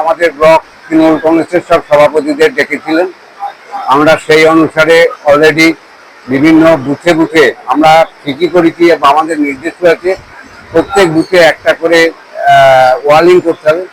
আমাদের ব্লক তৃণমূল কংগ্রেসের সব সভাপতিদের ডেকেছিলেন। আমরা সেই অনুসারে অলরেডি বিভিন্ন বুথে বুথে আমরা ঠিকই করেছি আমাদের নির্দেশ আছে প্রত্যেক বুথে একটা করে ওয়ালিং করতে হবে।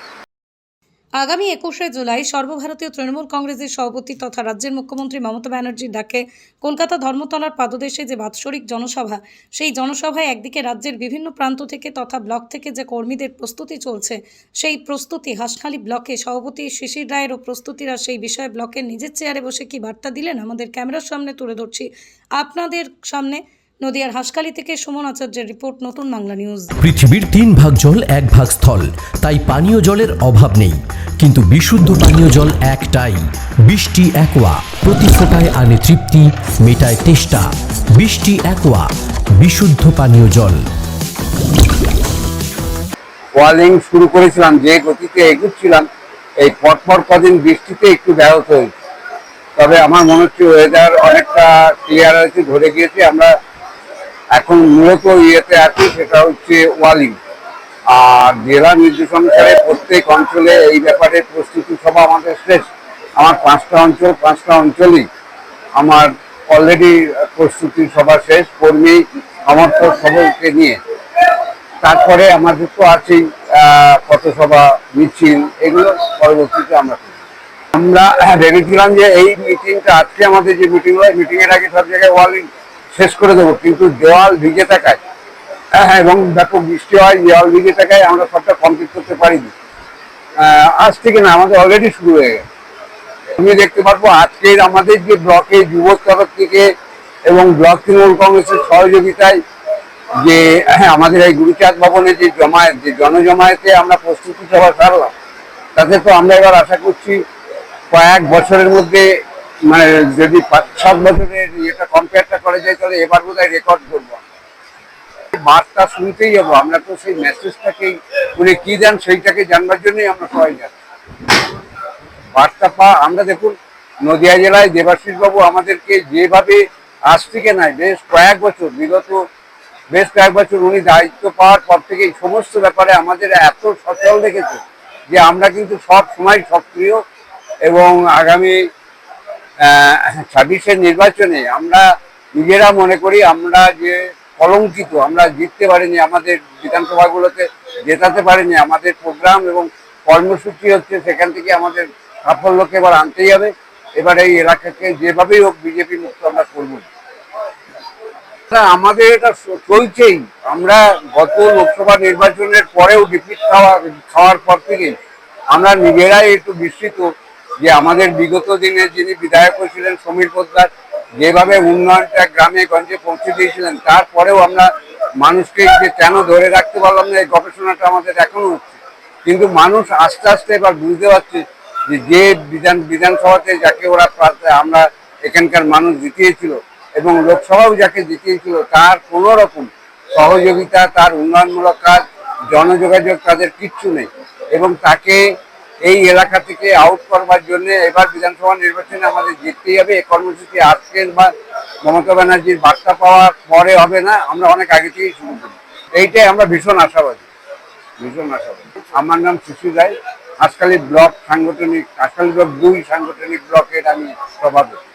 আগামী একুশে জুলাই সর্বভারতীয় তৃণমূল কংগ্রেসের সভাপতি তথা রাজ্যের মুখ্যমন্ত্রী মমতা ব্যানার্জির ডাকে কলকাতা ধর্মতলার পাদদেশে যে বাৎসরিক জনসভা, সেই জনসভায় একদিকে রাজ্যের বিভিন্ন প্রান্ত থেকে তথা ব্লক থেকে যে কর্মীদের প্রস্তুতি চলছে, সেই প্রস্তুতি হাসখালী ব্লকে সভাপতি শিশির রায়েরও প্রস্তুতিরা সেই বিষয়ে ব্লকের নিজের চেয়ারে বসে কি বার্তা দিলেন? আমাদের ক্যামেরার সামনে তুলে ধরছি। আপনাদের সামনে নদিয়ার হাসখালী থেকে সুমন আচার্যের রিপোর্ট নতুন বাংলা নিউজ। পৃথিবীর তিন ভাগ জল এক ভাগ স্থল। তাই পানীয় জলের অভাব নেই। কিন্তু বিশুদ্ধ পানীয় জল একটাই। বৃষ্টি একোয়া প্রতি ফোটায় আনে তৃপ্তি মেটায় তেষ্টা। বৃষ্টি একোয়া বিশুদ্ধ পানীয় জল। ওয়ালিং শুরু করেছিলাম যে গতিতে এগুচ্ছিলাম এই পরপর কদিন বৃষ্টিতে একটু ব্যাহত হয়েছে। তবে আমার মনে হচ্ছে ওয়েদার অনেকটা ক্লিয়ার আছে ধরে গিয়েছে। আমরা এখন মূলত ইয়েতে আছে সেটা হচ্ছে ওয়ালিং আর জেলা নির্দেশ অনুসারে প্রত্যেক অঞ্চলে এই ব্যাপারে প্রস্তুতি সভা আমাদের শেষ। আমার পাঁচটা অঞ্চল, পাঁচটা অঞ্চলেই আমার অলরেডি প্রস্তুতি সভা শেষ, কর্মী, সমর্থক সকলকে নিয়ে। তারপরে আমাদের তো আছেই পথসভা, মিছিল, এগুলো পরবর্তীতে আমরা। আমরা ভেবেছিলাম যে এই মিটিংটা আজকে আমাদের যে মিটিং হয় মিটিং এর আগে সব জায়গায় ওয়াল শেষ করে দেবো কিন্তু দেওয়াল ভিজে থাকায়। হ্যাঁ, এবং ব্যাপক বৃষ্টি হয় দেওয়াল ভিজে থাকায় আমরা সবটা কমপ্লিট করতে পারিনি। আজ থেকে না আমাদের অলরেডি শুরু হয়ে গেছে। তুমি দেখতে পারব আজকের আমাদের যে ব্লকে যুব তরফ থেকে এবং ব্লক তৃণমূল কংগ্রেসের সহযোগিতায় যে হ্যাঁ, আমাদের এই গুরুচাঁদ ভবনে যে জমায়েত যে জনজমায়েতে আমরা প্রস্তুতি সভা সারলাম তাতে তো আমরা এবার আশা করছি কয়েক বছরের মধ্যে মানে যদি সাত বছরের ইয়েটা কম্পেয়ারটা করা যায়, তাহলে এবার বোধ রেকর্ড করব। বার্তা শুনতেই যাব আমরা তো সেই মেসেজটাকেই উনি কি দেন সেইটাকে জানবার জন্যই আমরা সবাই যাচ্ছি বার্তা পা আমরা দেখুন, নদিয়া জেলায় দেবাশিস বাবু আমাদেরকে যেভাবে আজ থেকে নয় বেশ কয়েক বছর, বিগত বেশ কয়েক বছর উনি দায়িত্ব পাওয়ার পর থেকে এই সমস্ত ব্যাপারে আমাদের এত সচল দেখেছে যে আমরা কিন্তু সব সময় সক্রিয় এবং আগামী ছাব্বিশের নির্বাচনে আমরা নিজেরা মনে করি আমরা যে কলঙ্কিত, আমরা জিততে পারিনি, আমাদের বিধানসভাগুলোতে জেতাতে পারিনি, আমাদের প্রোগ্রাম এবং কর্মসূচি হচ্ছে সেখান থেকে আমাদের সাফল্যকে এবার আনতেই হবে। এবার এই এলাকাকে যেভাবেই হোক বিজেপি মুক্ত আমরা করব। আমাদের এটা চলছেই। আমরা গত লোকসভা নির্বাচনের পরেও ডিপিট খাওয়া, খাওয়ার পর থেকে আমরা নিজেরাই একটু বিস্মিত। যে আমাদের বিগত দিনে যিনি বিধায়ক ছিলেন সমীর পোদ্দার, যেভাবে উন্নয়নটা গ্রামে গঞ্জে পৌঁছে দিয়েছিলেন, তারপরেও আমরা মানুষকে যে কেন ধরে রাখতে পারলাম না, এই গবেষণাটা আমাদের এখনও হচ্ছে। কিন্তু মানুষ আস্তে আস্তে এবার বুঝতে পারছে যে যে বিধান, বিধানসভাতে যাকে ওরা আমরা এখানকার মানুষ জিতিয়েছিল এবং লোকসভাও যাকে জিতিয়েছিল, তার কোনো রকম সহযোগিতা, তার উন্নয়নমূলক কাজ, জনযোগাযোগ, তাদের কিচ্ছু নেই। এবং তাকে এই এলাকা থেকে আউট করবার জন্য এবার বিধানসভা নির্বাচনে আমাদের জিততেই হবে। এই কর্মসূচি আজকের বা মমতা ব্যানার্জির বার্তা পাওয়ার পরে হবে না, আমরা অনেক আগে থেকেই শুরু করি এইটাই আমরা ভীষণ আশাবাদী ভীষণ আশাবাদী। আমার নাম শিশু রায়। হাসখালী ব্লক সাংগঠনিক হাসখালী ব্লক দুই সাংগঠনিক ব্লকের আমি সভাপতি।